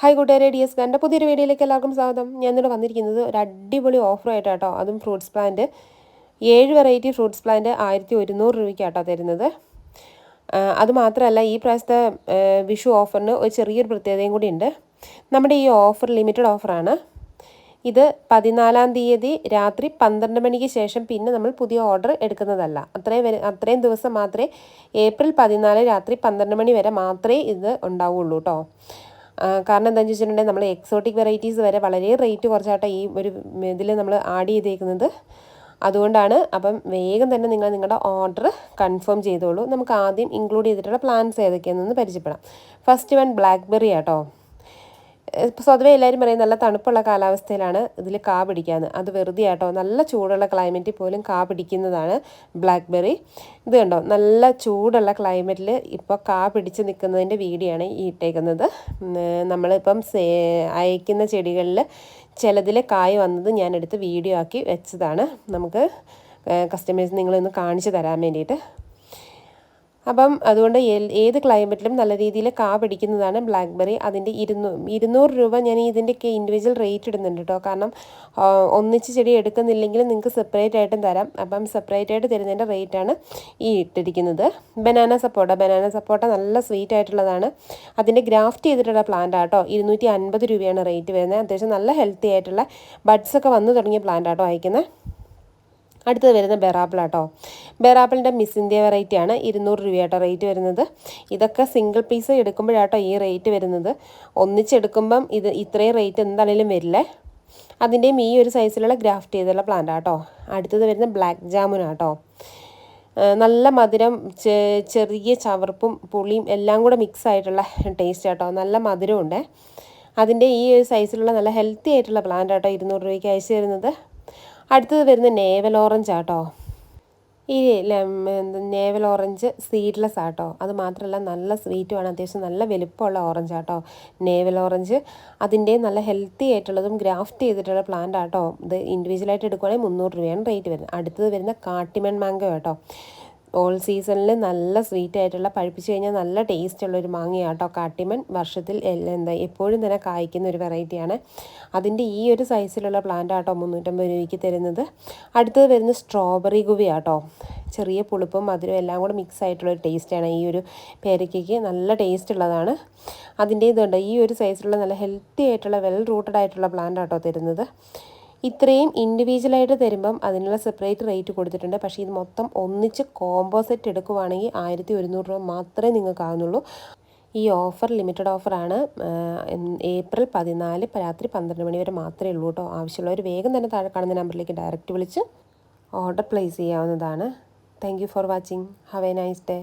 Hi കൂട്ടുകാരെ D S എന്റെ പുതിയൊരു വീഡിയോയിലേക്ക് എല്ലാവർക്കും സ്വാഗതം. ഞാൻ ഇവിടെ വന്നിരിക്കുന്നത് ഒരു അടിപൊളി ഓഫറായിട്ടാട്ടോ അതും ഫ്രൂട്ട്സ് പ്ലാന്റ്. ഏഴ് വെറൈറ്റി ഫ്രൂട്ട്സ് പ്ലാന്റ് ആയിരത്തി ഒരുന്നൂറ് രൂപയ്ക്കാട്ടോ തരുന്നത്. അതുമാത്രമല്ല അത് മാത്രമല്ല ഈ പ്രാവശ്യത്തെ വിഷു ഓഫറിന് ഒരു ചെറിയൊരു പ്രത്യേകതയും കൂടി ഉണ്ട്. നമ്മുടെ ഈ ഓഫർ ലിമിറ്റഡ് ഓഫറാണ്. ഇത് പതിനാലാം തീയതി രാത്രി പന്ത്രണ്ട് മണിക്ക് ശേഷം പിന്നെ നമ്മൾ പുതിയ ഓർഡർ എടുക്കുന്നതല്ല. അത്രയും വരെ അത്രയും ദിവസം മാത്രമേ ഏപ്രിൽ പതിനാല് രാത്രി പന്ത്രണ്ട് മണി വരെ മാത്രമേ ഇത് ഉണ്ടാവുള്ളൂ കേട്ടോ. കാരണം എന്താണെന്ന് വെച്ചിട്ടുണ്ടെങ്കിൽ നമ്മൾ എക്സോട്ടിക് വെറൈറ്റീസ് വരെ വളരെ റേറ്റ് കുറച്ചാട്ടോ ഈ ഒരു ഇതിൽ നമ്മൾ ആഡ് ചെയ്തേക്കുന്നത്. അതുകൊണ്ടാണ് അപ്പം വേഗം തന്നെ നിങ്ങൾ നിങ്ങളുടെ ഓർഡർ കൺഫേം ചെയ്തോളൂ. നമുക്ക് ആദ്യം ഇൻക്ലൂഡ് ചെയ്തിട്ടുള്ള പ്ലാൻസ് ഏതൊക്കെയാണെന്ന് പരിചയപ്പെടാം. ഫസ്റ്റ് വൺ ബ്ലാക്ക്ബെറി ആട്ടോ. സ്വതവേ എല്ലാവരും പറയും നല്ല തണുപ്പുള്ള കാലാവസ്ഥയിലാണ് ഇതിൽ കാ പിടിക്കാന്ന്. അത് വെറുതെ ആട്ടോ നല്ല ചൂടുള്ള ക്ലൈമറ്റിൽ പോലും കാ പിടിക്കുന്നതാണ് ബ്ലാക്ക്ബെറി ഇത് കണ്ടോ? നല്ല ചൂടുള്ള ക്ലൈമറ്റിൽ ഇപ്പോൾ കാ പിടിച്ച് നിൽക്കുന്നതിന്റെ വീഡിയോ ആണ് ഈ ഇട്ടേക്കുന്നത്. നമ്മളിപ്പം സേ അയക്കുന്ന ചെടികളിൽ ചിലതിൽ കായ് വന്നത് ഞാൻ എടുത്ത് വീഡിയോ ആക്കി വെച്ചതാണ്. നമുക്ക് കസ്റ്റമേഴ്സ് നിങ്ങളൊന്ന് കാണിച്ചു തരാൻ വേണ്ടിയിട്ട്. അപ്പം അതുകൊണ്ട് ഏത് ക്ലൈമറ്റിലും നല്ല രീതിയിൽ കാ പിടിക്കുന്നതാണ് ബ്ലാക്ക്ബെറി അതിന്റെ ഇരുന്നൂ ഇരുന്നൂറ് രൂപ ഞാൻ ഇതിന്റെയൊക്കെ ഇൻഡിവിജ്വൽ റേറ്റ് ഇടുന്നുണ്ട് കേട്ടോ കാരണം ഒന്നിച്ച് ചെടി എടുക്കുന്നില്ലെങ്കിൽ നിങ്ങൾക്ക് സെപ്പറേറ്റ് ആയിട്ടും തരാം. അപ്പം സെപ്പറേറ്റ് ആയിട്ട് തരുന്നതിന്റെ റേറ്റാണ് ഈ ഇട്ടിരിക്കുന്നത്. ബനാന സപ്പോട്ട ബനാന സപ്പോട്ട നല്ല സ്വീറ്റ് ആയിട്ടുള്ളതാണ്. അതിന്റെ ഗ്രാഫ്റ്റ് ചെയ്തിട്ടുള്ള പ്ലാന്റ് ആട്ടോ ഇരുന്നൂറ്റി അൻപത് രൂപയാണ് റേറ്റ് വരുന്നത്. അത്യാവശ്യം നല്ല ഹെൽത്തി ആയിട്ടുള്ള ബഡ്സ് ഒക്കെ വന്നു തുടങ്ങിയ പ്ലാന്റ് ആട്ടോ അയക്കുന്നത് അടുത്തത് വരുന്ന ബെറാപ്പിളാട്ടോ ബെറാപ്പിളിന്റെ മിസ് ഇന്ത്യ വെറൈറ്റിയാണ് ഇരുന്നൂറ് രൂപയാട്ടോ റേറ്റ് വരുന്നത്. ഇതൊക്കെ സിംഗിൾ പീസ് എടുക്കുമ്പോഴാട്ടോ ഈ റേറ്റ് വരുന്നത്. ഒന്നിച്ചെടുക്കുമ്പം ഇത് ഇത്രയും റേറ്റ് എന്താണെങ്കിലും വരില്ലേ? അതിന്റെയും ഈ ഒരു സൈസിലുള്ള ഗ്രാഫ്റ്റ് ചെയ്തുള്ള പ്ലാന്റ് ആട്ടോ. അടുത്തത് വരുന്ന ബ്ലാക്ക് ജാമുൻ ആട്ടോ. നല്ല മധുരം ചെറിയ ചവർപ്പും പുളിയും എല്ലാം കൂടെ മിക്സ് ആയിട്ടുള്ള ടേസ്റ്റ് ആട്ടോ. നല്ല മധുരമുണ്ട് അതിന്റെ ഈ ഒരു സൈസിലുള്ള നല്ല ഹെൽത്തി ആയിട്ടുള്ള പ്ലാന്റ് ആട്ടോ. ഇരുന്നൂറ് രൂപയ്ക്ക് അയച്ചു തരുന്നത്. അടുത്തത് വരുന്ന നേവൽ ഓറഞ്ച് ആട്ടോ. ഈ നേവൽ ഓറഞ്ച് സീഡ്ലെസ് ആട്ടോ. അത് മാത്രമല്ല നല്ല സ്വീറ്റുമാണ് അത്യാവശ്യം നല്ല വലുപ്പമുള്ള ഓറഞ്ച് ആട്ടോ. നേവൽ ഓറഞ്ച് അതിന്റെ നല്ല ഹെൽത്തി ആയിട്ടുള്ളതും ഗ്രാഫ്റ്റ് ചെയ്തിട്ടുള്ള പ്ലാന്റ് ആട്ടോ. ഇത് ഇൻഡിവിജ്വലായിട്ട് എടുക്കുവാണെങ്കിൽ മുന്നൂറ് രൂപയാണ് റേറ്റ് വരുന്നത്. അടുത്തത് വരുന്ന കാട്ടിമൺ മാംഗോ ആട്ടോ. ഓൾ സീസണിൽ നല്ല സ്വീറ്റ് ആയിട്ടുള്ള പഴുപ്പിച്ച് കഴിഞ്ഞാൽ നല്ല ടേസ്റ്റ് ഉള്ള ഒരു മാങ്ങയാട്ടോ കാട്ടിമൻ വർഷത്തിൽ എന്താ എപ്പോഴും തന്നെ കായ്ക്കുന്ന ഒരു വെറൈറ്റിയാണ് അതിന്റെ ഈ ഒരു സൈസിലുള്ള പ്ലാന്റ് ആട്ടോ മുന്നൂറ്റമ്പത് രൂപയ്ക്ക് തരുന്നത്. അടുത്തത് വരുന്ന സ്ട്രോബെറി ഗുവിയാട്ടോ ചെറിയ പുളിപ്പും മധുരവും എല്ലാം കൂടെ മിക്സ് ആയിട്ടുള്ള ഒരു ടേസ്റ്റാണ് ഈ ഒരു പേരക്കയ്ക്ക്. നല്ല ടേസ്റ്റ് ഉള്ളതാണ്. അതിന്റെ ഇതുണ്ട് ഈ ഒരു സൈസിലുള്ള നല്ല ഹെൽത്തി ആയിട്ടുള്ള വെൽ റൂട്ടഡ് ആയിട്ടുള്ള പ്ലാന്റ് ആട്ടോ തരുന്നത്. ഇത്രയും ഇൻഡിവിജ്വലായിട്ട് തരുമ്പം അതിനുള്ള സെപ്പറേറ്റ് റേറ്റ് കൊടുത്തിട്ടുണ്ട്. പക്ഷേ ഇത് മൊത്തം ഒന്നിച്ച് കോംബോ സെറ്റ് എടുക്കുവാണെങ്കിൽ ആയിരത്തി ഒരുന്നൂറ് രൂപ മാത്രമേ നിങ്ങൾക്ക് ആകുന്നുള്ളൂ ഈ ഓഫർ ലിമിറ്റഡ് ഓഫറാണ് ഏപ്രിൽ പതിനാല് രാത്രി പന്ത്രണ്ട് മണി വരെ മാത്രമേ ഉള്ളൂ കേട്ടോ. ആവശ്യമുള്ളവർ വേഗം തന്നെ താഴെ കാണുന്ന നമ്പറിലേക്ക് ഡയറക്റ്റ് വിളിച്ച് ഓർഡർ പ്ലേസ് ചെയ്യാവുന്നതാണ്. Thank you for watching have a nice day